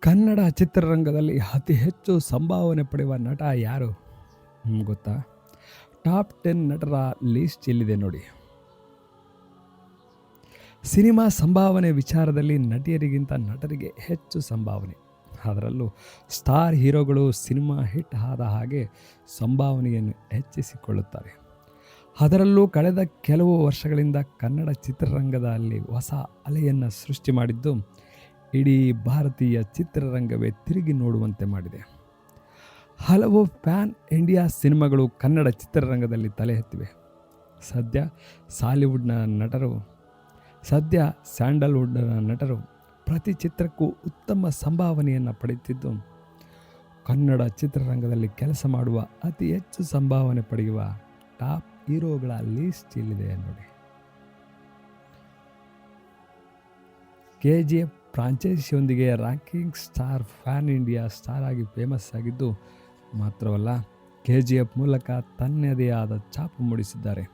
ಕನ್ನಡ ಚಿತ್ರರಂಗದಲ್ಲಿ ಅತಿ ಹೆಚ್ಚು ಸಂಭಾವನೆ ಪಡೆಯುವ ನಟ ಯಾರು? ಗೊತ್ತಾ? ಟಾಪ್ ಟೆನ್ ನಟರ ಲೀಸ್ಟ್ ಎಲ್ಲಿದೆ ನೋಡಿ. ಸಿನಿಮಾ ಸಂಭಾವನೆ ವಿಚಾರದಲ್ಲಿ ನಟಿಯರಿಗಿಂತ ನಟರಿಗೆ ಹೆಚ್ಚು ಸಂಭಾವನೆ. ಅದರಲ್ಲೂ ಸ್ಟಾರ್ ಹೀರೋಗಳು ಸಿನಿಮಾ ಹಿಟ್ ಆದ ಹಾಗೆ ಸಂಭಾವನೆಯನ್ನು ಹೆಚ್ಚಿಸಿಕೊಳ್ಳುತ್ತಾರೆ. ಅದರಲ್ಲೂ ಕಳೆದ ಕೆಲವು ವರ್ಷಗಳಿಂದ ಕನ್ನಡ ಚಿತ್ರರಂಗದಲ್ಲಿ ಹೊಸ ಅಲೆಯನ್ನು ಸೃಷ್ಟಿ ಮಾಡಿದ್ದು ಇಡೀ ಭಾರತೀಯ ಚಿತ್ರರಂಗವೇ ತಿರುಗಿ ನೋಡುವಂತೆ ಮಾಡಿದೆ. ಹಲವು ಫ್ಯಾನ್ ಇಂಡಿಯಾ ಸಿನಿಮಾಗಳು ಕನ್ನಡ ಚಿತ್ರರಂಗದಲ್ಲಿ ತಲೆ ಎತ್ತಿವೆ. ಸದ್ಯ ಸಾಲಿವುಡ್ನ ನಟರು, ಸದ್ಯ ಸ್ಯಾಂಡಲ್ವುಡ್ನ ನಟರು ಪ್ರತಿ ಚಿತ್ರಕ್ಕೂ ಉತ್ತಮ ಸಂಭಾವನೆಯನ್ನು ಪಡೆಯುತ್ತಿದ್ದು, ಕನ್ನಡ ಚಿತ್ರರಂಗದಲ್ಲಿ ಕೆಲಸ ಮಾಡುವ ಅತಿ ಹೆಚ್ಚು ಸಂಭಾವನೆ ಪಡೆಯುವ ಟಾಪ್ ಹೀರೋಗಳ ಲೀಸ್ಟ್ ಇಲ್ಲಿದೆ ನೋಡಿ. K. G. F ಫ್ರಾಂಚೈಸಿಯೊಂದಿಗೆ ranking star fan India star ಆಗಿ ಫೇಮಸ್ ಆಗಿದ್ದು ಮಾತ್ರವಲ್ಲ ಕೆ ಜಿ ಎಫ್ ಮೂಲಕ ತನ್ನದೇ ಆದ ಛಾಪು ಮೂಡಿಸಿದ್ದಾರೆ.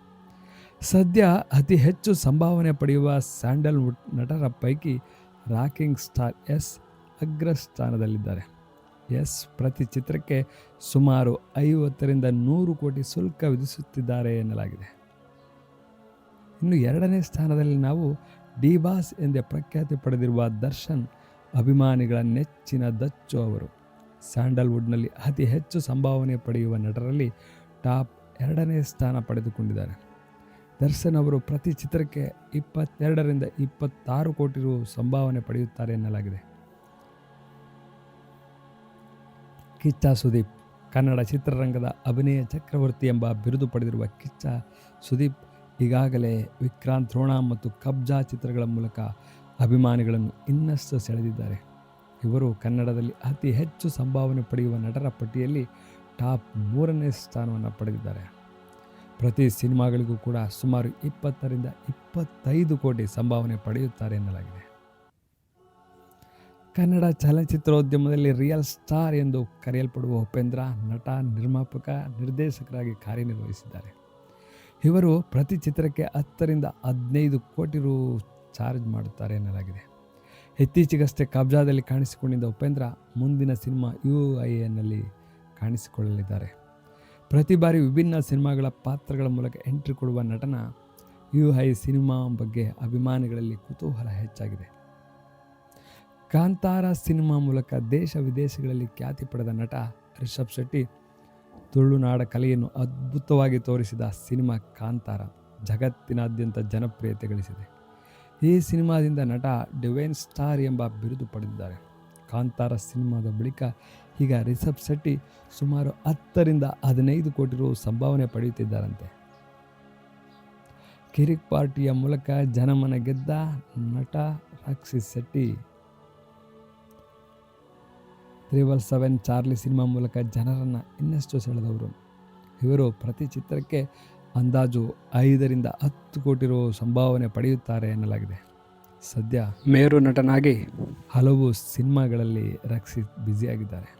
ಸದ್ಯ ಅತಿ ಹೆಚ್ಚು ಸಂಭಾವನೆ ಪಡೆಯುವ ಸ್ಯಾಂಡಲ್ವುಡ್ ನಟರ ಪೈಕಿ ರಾಕಿಂಗ್ ಸ್ಟಾರ್ ಎಸ್ ಅಗ್ರಸ್ಥಾನದಲ್ಲಿದ್ದಾರೆ. ಎಸ್ ಪ್ರತಿ ಚಿತ್ರಕ್ಕೆ ಸುಮಾರು ಐವತ್ತರಿಂದ ನೂರು ಕೋಟಿ ಶುಲ್ಕ ವಿಧಿಸುತ್ತಿದ್ದಾರೆ ಎನ್ನಲಾಗಿದೆ. ಇನ್ನು ಎರಡನೇ ಸ್ಥಾನದಲ್ಲಿ ನಾವು ಡಿ ಬಾಸ್ ಎಂದೇ ಪ್ರಖ್ಯಾತಿ ಪಡೆದಿರುವ ದರ್ಶನ್ ಅಭಿಮಾನಿಗಳ ನೆಚ್ಚಿನ ದಚ್ಚು ಅವರು. ಸ್ಯಾಂಡಲ್ವುಡ್ನಲ್ಲಿ ಅತಿ ಹೆಚ್ಚು ಸಂಭಾವನೆ ಪಡೆಯುವ ನಟರಲ್ಲಿ ಟಾಪ್ ಎರಡನೇ ಸ್ಥಾನ ಪಡೆದುಕೊಂಡಿದ್ದಾರೆ. ದರ್ಶನ್ ಅವರು ಪ್ರತಿ ಚಿತ್ರಕ್ಕೆ ಇಪ್ಪತ್ತೆರಡರಿಂದ ಇಪ್ಪತ್ತಾರು ಕೋಟಿ ರು ಸಂಭಾವನೆ ಪಡೆಯುತ್ತಾರೆ ಎನ್ನಲಾಗಿದೆ. ಕಿಚ್ಚ ಸುದೀಪ್ ಕನ್ನಡ ಚಿತ್ರರಂಗದ ಅಭಿನಯ ಚಕ್ರವರ್ತಿ ಎಂಬ ಬಿರುದು ಪಡೆದಿರುವ ಕಿಚ್ಚ ಸುದೀಪ್ ಈಗಾಗಲೇ ವಿಕ್ರಾಂತ್ ದ್ರೋಣ ಮತ್ತು ಕಬ್ಜಾ ಚಿತ್ರಗಳ ಮೂಲಕ ಅಭಿಮಾನಿಗಳನ್ನು ಇನ್ನಷ್ಟು ಸೆಳೆದಿದ್ದಾರೆ. ಇವರು ಕನ್ನಡದಲ್ಲಿ ಅತಿ ಹೆಚ್ಚು ಸಂಭಾವನೆ ಪಡೆಯುವ ನಟರ ಪಟ್ಟಿಯಲ್ಲಿ ಟಾಪ್ ಮೂರನೇ ಸ್ಥಾನವನ್ನು ಪಡೆದಿದ್ದಾರೆ. ಪ್ರತಿ ಸಿನಿಮಾಗಳಿಗೂ ಕೂಡ ಸುಮಾರು ಇಪ್ಪತ್ತರಿಂದ ಇಪ್ಪತ್ತೈದು ಕೋಟಿ ಸಂಭಾವನೆ ಪಡೆಯುತ್ತಾರೆ ಎನ್ನಲಾಗಿದೆ. ಕನ್ನಡ ಚಲನಚಿತ್ರೋದ್ಯಮದಲ್ಲಿ ರಿಯಲ್ ಸ್ಟಾರ್ ಎಂದು ಕರೆಯಲ್ಪಡುವ ಉಪೇಂದ್ರ ನಟ ನಿರ್ಮಾಪಕ ನಿರ್ದೇಶಕರಾಗಿ ಕಾರ್ಯನಿರ್ವಹಿಸಿದ್ದಾರೆ. ಇವರು ಪ್ರತಿ ಚಿತ್ರಕ್ಕೆ ಹತ್ತರಿಂದ ಹದಿನೈದು ಕೋಟಿ ರು ಚಾರ್ಜ್ ಮಾಡುತ್ತಾರೆ ಎನ್ನಲಾಗಿದೆ. ಇತ್ತೀಚೆಗಷ್ಟೇ ಕಬ್ಜಾದಲ್ಲಿ ಕಾಣಿಸಿಕೊಂಡಿದ್ದ ಉಪೇಂದ್ರ ಮುಂದಿನ ಸಿನಿಮಾ ಯು ಐ ಎನ್ನಲ್ಲಿ ಕಾಣಿಸಿಕೊಳ್ಳಲಿದ್ದಾರೆ. ಪ್ರತಿ ಬಾರಿ ವಿಭಿನ್ನ ಸಿನಿಮಾಗಳ ಪಾತ್ರಗಳ ಮೂಲಕ ಎಂಟ್ರಿ ಕೊಡುವ ನಟನ ಯು ಐ ಸಿನಿಮಾ ಬಗ್ಗೆ ಅಭಿಮಾನಿಗಳಲ್ಲಿ ಕುತೂಹಲ ಹೆಚ್ಚಾಗಿದೆ. ಕಾಂತಾರ ಸಿನಿಮಾ ಮೂಲಕ ದೇಶ ವಿದೇಶಗಳಲ್ಲಿ ಖ್ಯಾತಿ ಪಡೆದ ನಟ ರಿಷಬ್ ಶೆಟ್ಟಿ ತುಳುನಾಡ ಕಲೆಯನ್ನು ಅದ್ಭುತವಾಗಿ ತೋರಿಸಿದ ಸಿನಿಮಾ ಕಾಂತಾರ ಜಗತ್ತಿನಾದ್ಯಂತ ಜನಪ್ರಿಯತೆ ಗಳಿಸಿದೆ ಈ ಸಿನಿಮಾದಿಂದ ನಟ ಡಿವೈನ್ ಸ್ಟಾರ್ ಎಂಬ ಬಿರುದು ಪಡೆದಿದ್ದಾರೆ. ಕಾಂತಾರ ಸಿನಿಮಾದ ಬಳಿಕ ಈಗ ರಿಷಬ್ ಶೆಟ್ಟಿ ಸುಮಾರು ಹತ್ತರಿಂದ ಹದಿನೈದು ಕೋಟಿ ರು ಸಂಭಾವನೆ ಪಡೆಯುತ್ತಿದ್ದಾರಂತೆ. ಕಿರಿಕ್ ಪಾರ್ಟಿಯ ಮೂಲಕ ಜನಮನ ಗೆದ್ದ ನಟ Rakshit Shetty triple seven Charlie cinema ಮೂಲಕ ಜನರನ್ನು ಇನ್ನಷ್ಟು ಸೆಳೆದವರು. ಇವರು ಪ್ರತಿ ಚಿತ್ರಕ್ಕೆ ಅಂದಾಜು ಐದರಿಂದ ಹತ್ತು ಕೋಟಿ ರು ಸಂಭಾವನೆ ಪಡೆಯುತ್ತಾರೆ ಎನ್ನಲಾಗಿದೆ. ಸದ್ಯ ಮೇರು ನಟನಾಗಿ ಹಲವು ಸಿನಿಮಾಗಳಲ್ಲಿ ರಕ್ಷಿತ್ ಬ್ಯುಸಿಯಾಗಿದ್ದಾರೆ.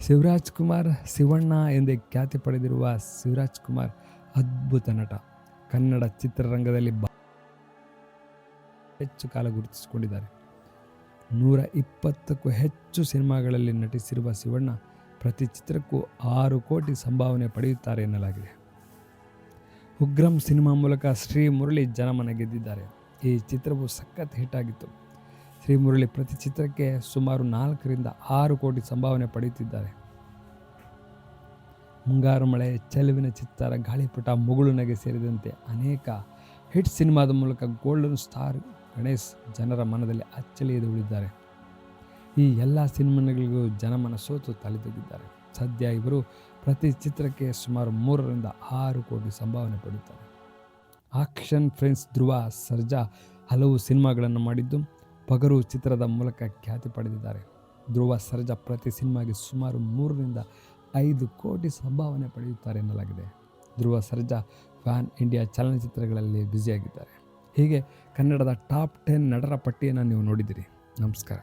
ಶಿವರಾಜ್ ಕುಮಾರ್ ಶಿವಣ್ಣ ಎಂದೇ ಖ್ಯಾತಿ ಪಡೆದಿರುವ ಶಿವರಾಜ್ ಕುಮಾರ್ ಅದ್ಭುತ ನಟ. ಕನ್ನಡ ಚಿತ್ರರಂಗದಲ್ಲಿ ಹೆಚ್ಚು ಕಾಲ ಗುರುತಿಸಿಕೊಂಡಿದ್ದಾರೆ. ನೂರ ಇಪ್ಪತ್ತಕ್ಕೂ ಹೆಚ್ಚು ಸಿನಿಮಾಗಳಲ್ಲಿ ನಟಿಸಿರುವ ಶಿವಣ್ಣ ಪ್ರತಿ ಚಿತ್ರಕ್ಕೂ ಆರು ಕೋಟಿ ಸಂಭಾವನೆ ಪಡೆಯುತ್ತಾರೆ ಎನ್ನಲಾಗಿದೆ. ಉಗ್ರಂ ಸಿನಿಮಾ ಮೂಲಕ ಶ್ರೀ ಮುರಳಿ ಜನಮನ ಗೆದ್ದಿದ್ದಾರೆ. ಈ ಚಿತ್ರವು ಸಖತ್ ಹಿಟ್ ಆಗಿತ್ತು. ಶ್ರೀ ಮುರಳಿ ಪ್ರತಿ ಚಿತ್ರಕ್ಕೆ ಸುಮಾರು ನಾಲ್ಕರಿಂದ ಆರು ಕೋಟಿ ಸಂಭಾವನೆ ಪಡೆಯುತ್ತಿದ್ದಾರೆ. ಮುಂಗಾರು ಮಳೆ, ಚೆಲುವಿನ ಚಿತ್ತಾರ, ಗಾಳಿಪಟ, ಮುಗುಳು ನಗೆ ಸೇರಿದಂತೆ ಅನೇಕ ಹಿಟ್ ಸಿನಿಮಾದ ಮೂಲಕ ಗೋಲ್ಡನ್ ಸ್ಟಾರ್ ಗಣೇಶ್ ಜನರ ಮನದಲ್ಲಿ ಅಚ್ಚಲಿಯದೆ ಉಳಿದಿದ್ದಾರೆ ಈ ಎಲ್ಲ ಸಿನಿಮಾಗಳಿಗೂ ಜನಮನ ಸೋತು ತಲೆದೊಗ್ಗಿದ್ದಾರೆ ಸದ್ಯ ಇವರು ಪ್ರತಿ ಚಿತ್ರಕ್ಕೆ ಸುಮಾರು ಮೂರರಿಂದ ಆರು ಕೋಟಿ ಸಂಭಾವನೆ ಪಡೆಯುತ್ತಾರೆ ಆಕ್ಷನ್ ಫ್ರೆಂಡ್ಸ್ ಧ್ರುವ ಸರ್ಜಾ ಹಲವು ಸಿನಿಮಾಗಳನ್ನು ಮಾಡಿದ್ದು ಪಗರು ಚಿತ್ರದ ಮೂಲಕ ಖ್ಯಾತಿ ಪಡೆದಿದ್ದಾರೆ. ಧ್ರುವ ಸರ್ಜಾ ಪ್ರತಿ ಸಿನಿಮಾಗೆ ಸುಮಾರು ಮೂರರಿಂದ ಐದು ಕೋಟಿ ಸಂಭಾವನೆ ಪಡೆಯುತ್ತಾರೆ ಎನ್ನಲಾಗಿದೆ. ಧ್ರುವ ಸರ್ಜಾ ಫ್ಯಾನ್ ಇಂಡಿಯಾ ಚಲನಚಿತ್ರಗಳಲ್ಲಿ ಬ್ಯುಸಿಯಾಗಿದ್ದಾರೆ ಹೀಗೆ ಕನ್ನಡದ ಟಾಪ್ ಟೆನ್ ನಟರ ಪಟ್ಟಿಯನ್ನು ನೀವು ನೋಡಿದ್ದೀರಿ. ನಮಸ್ಕಾರ.